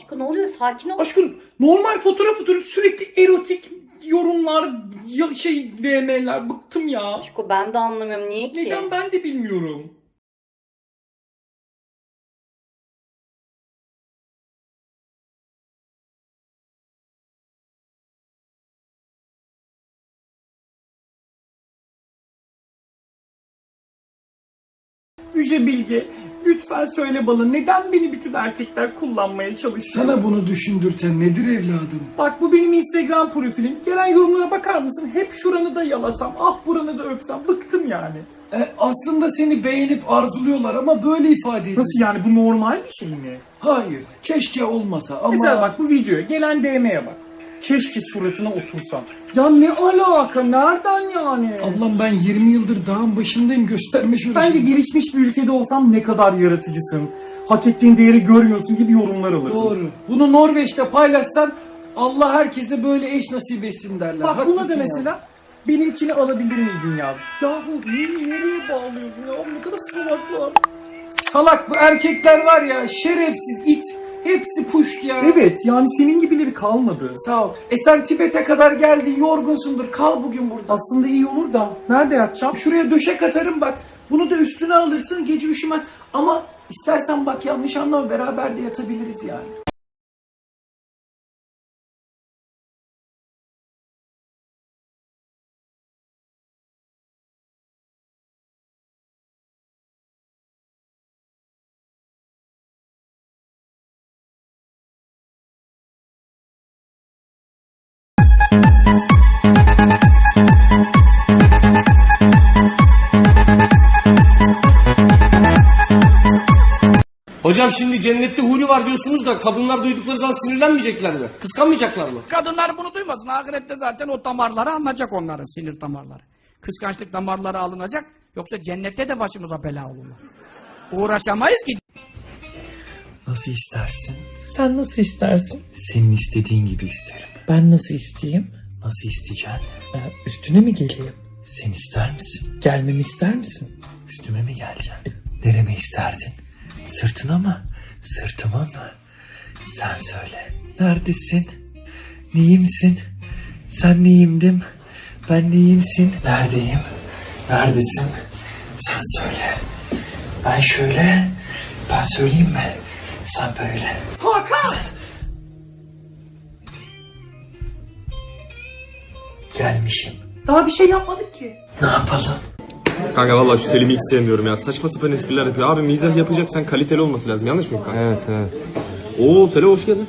Aşkım ne oluyor? Sakin ol. Aşkım normal fotoğraf atıyorum sürekli erotik yorumlar, ya şey DM'ler bıktım ya. Aşkım ben de anlamıyorum. Niye ki? Neden ben de bilmiyorum. Yüce Bilge, lütfen söyle bana neden beni bütün erkekler kullanmaya çalışıyor? Sana bunu düşündürten nedir evladım? Bak bu benim Instagram profilim. Gelen yorumlara bakar mısın? Hep şuranı da yalasam, ah buranı da öpsem. Bıktım yani. E, aslında seni beğenip arzuluyorlar ama böyle ifade ediyor. Nasıl yani bu normal bir şey mi? Hayır. Keşke olmasa ama... Mesela bak bu videoya gelen DM'ye bak. Keşke suratına otursam. Ya ne alaka? Nereden yani? Ablam ben 20 yıldır dağın başındayım gösterme şöyle. Bence gelişmiş bir ülkede olsam ne kadar yaratıcısın. Hak ettiğin değeri görmüyorsun gibi yorumlar alırım. Doğru. Bunu Norveç'te paylaşsan Allah herkese böyle eş nasip etsin derler. Bak buna da Haklısın mesela benimkini alabilir miydin yaz? Yahu beni nereye bağlıyorsun ya? Ne kadar salaklar. Salak bu erkekler var ya şerefsiz it. Hepsi puşt ya. Evet yani senin gibileri kalmadı. Sağ ol. E sen Tibet'e kadar geldin yorgunsundur. Kal bugün burada. Aslında iyi olur da nerede yatacağım? Şuraya döşek atarım bak. Bunu da üstüne alırsın gece üşümez. Ama istersen bak yanlış anlama beraber de yatabiliriz yani. Hocam şimdi cennette huri var diyorsunuz da kadınlar duydukları zaman sinirlenmeyecekler mi? Kıskanmayacaklar mı? Kadınlar bunu duymasın. Ahirette zaten o damarları alınacak onların sinir damarları. Kıskançlık damarları alınacak. Yoksa cennette de başımıza bela olurlar. Uğraşamayız ki. Nasıl istersin? Sen nasıl istersin? Senin istediğin gibi isterim. Ben nasıl isteyeyim? Nasıl isteyeceksin? Ee, üstüne mi geleyim? Sen ister misin? Gelmemi ister misin? Üstüme mi geleceksin? Nereme isterdin? Sırtına mı? Sırtıma mı? Sen söyle. Neredesin? Neyimsin? Sen neyimdim? Ben neyimsin? Neredeyim? Neredesin? Sen söyle. Ben şöyle. Ben söyleyeyim mi? Sen böyle. Hakan! Gelmişim. Daha bir şey yapmadık ki. Ne yapalım? Kanka vallahi şu Selim'i hiç sevmiyorum ya. Saçma sapan espriler yapıyor. Abi mizah yapacaksan kaliteli olması lazım. Yanlış mıyım kanka? Evet evet. Oo Selo hoş geldin.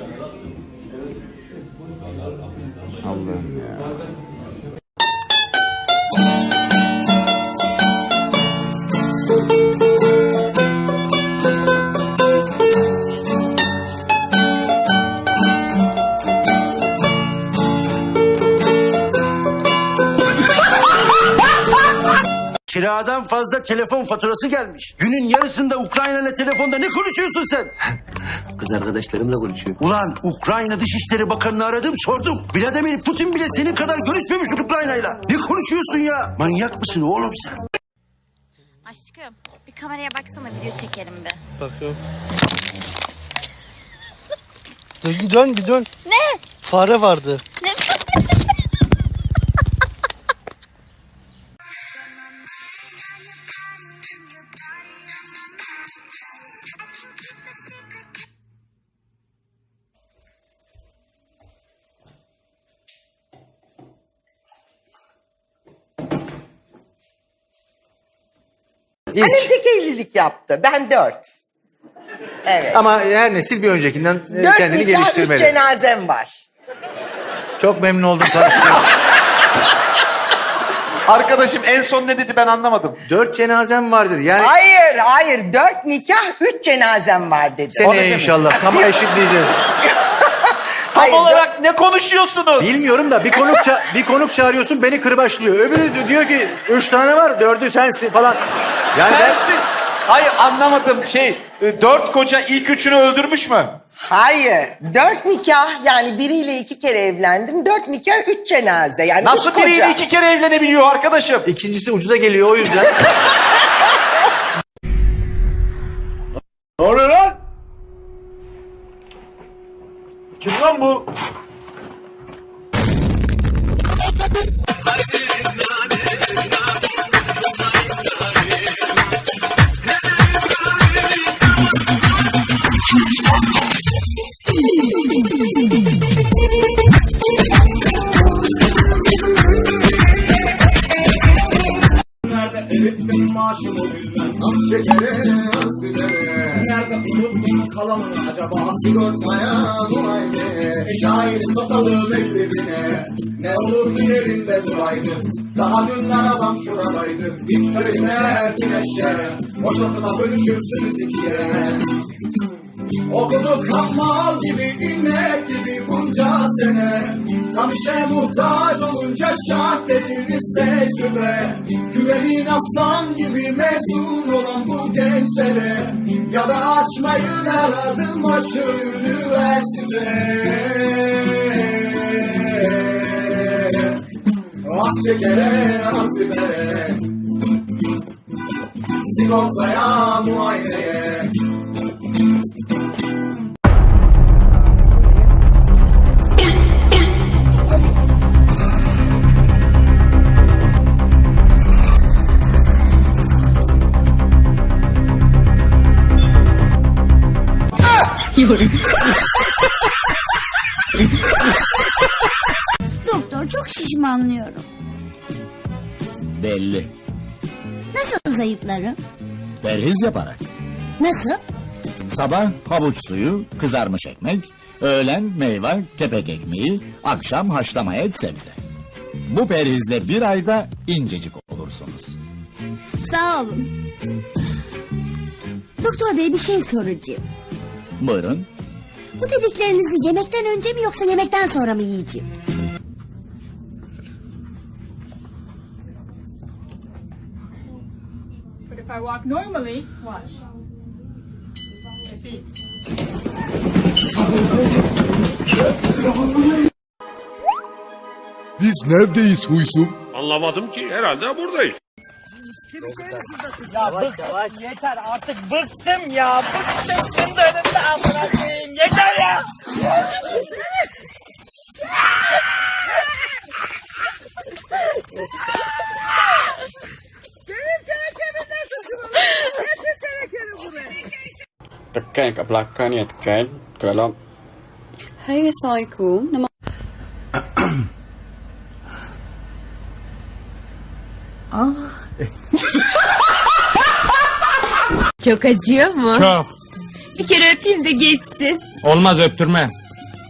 Telefon faturası gelmiş. Günün yarısında Ukrayna ile telefonda ne konuşuyorsun sen? Kız arkadaşlarımla konuşuyor. Ulan Ukrayna Dışişleri Bakanı'nı aradım sordum. Vladimir Putin bile senin kadar görüşmemiş Ukrayna'yla. Ne konuşuyorsun ya? Manyak mısın oğlum sen? Aşkım bir kameraya baksana video çekelim bir. Bakıyorum. Dön, dön bir dön. Ne? Fare vardı. Ne? Annem tek evlilik yaptı. Ben dört. Evet. Ama her nesil bir öncekinden e, dört kendini nikah, üç geliştirmeli. cenazem var. Çok memnun oldum tanıştığım. Arkadaşım en son ne dedi ben anlamadım. Dört cenazem vardır. Yani Hayır, hayır. Dört nikah, üç cenazem var dedi. O ne seneye demek? inşallah tam eşitleyeceğiz. Tam Hayır, olarak ne konuşuyorsunuz? Bilmiyorum da bir konuk ça- bir konuk çağırıyorsun beni kırbaçlıyor. Öbürü de diyor ki üç tane var dördü sensin falan. Yani ben- Sensin. Hayır anlamadım. Şey, e, dört koca ilk üçünü öldürmüş mü? Hayır. Dört nikah yani biriyle iki kere evlendim. Dört nikah, üç cenaze. Yani Nasıl üç koca. biriyle iki kere evlenebiliyor arkadaşım? ikincisi ucuza geliyor o yüzden. Ne oluyor lan? Kim lan bu? Maaşım o bilmem Az şekere az bibere Nerede unuttum kalamını acaba Sigortmaya muayene Şair satalım ellerine Ne olurdu yerinde duraydı Daha dün arabam şuradaydı İplerine güneşe. O çatıda bölüşürsünüz ikiye Okuduk hammal gibi, inmek gibi bunca sene. Tam işe muhtaç olunca şart dediniz tecrübe. Güvenin aslan gibi mezun olan bu gençlere. Ya da açmayı aradım başı üniversite. Az şekere az bibere. Sigortaya muayeneye Doktor çok şişmanlıyorum. Belli. Nasıl zayıflarım? Perhiz yaparak. Nasıl? Sabah havuç suyu, kızarmış ekmek, öğlen meyve, kepek ekmeği, akşam haşlama et sebze. Bu perhizle bir ayda incecik olursunuz. Sağ olun. Doktor bey bir şey soracağım. Buyurun. Bu dediklerinizi yemekten önce mi yoksa yemekten sonra mı yiyeceğim? But if I walk normally, watch. It beats. Biz neredeyiz huysum? Anlamadım ki. Herhalde buradayız. Ya yavaş yavaş yeter artık bıktım ya bıktım şunu Abrahim. Yeter ya. tekan kat belakang ni tekan kalau Hai Assalamualaikum nama Ah eh. Joker Jim Cup Bir kere öpeyim de geçsin. Olmaz öptürme.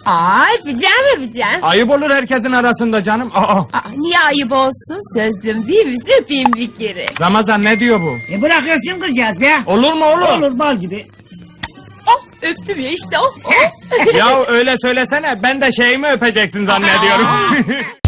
Aa öpeceğim öpeceğim. Ayıp olur herkesin arasında canım. Aa, Aa, niye ayıp olsun? Sözlüm değil mi? Öpeyim bir kere. Ramazan ne diyor bu? E bırak öpsün kızcağız be. Olur mu olur? Olur bal gibi. Oh öptüm ya işte oh. oh. ya öyle söylesene ben de şeyimi öpeceksin zannediyorum.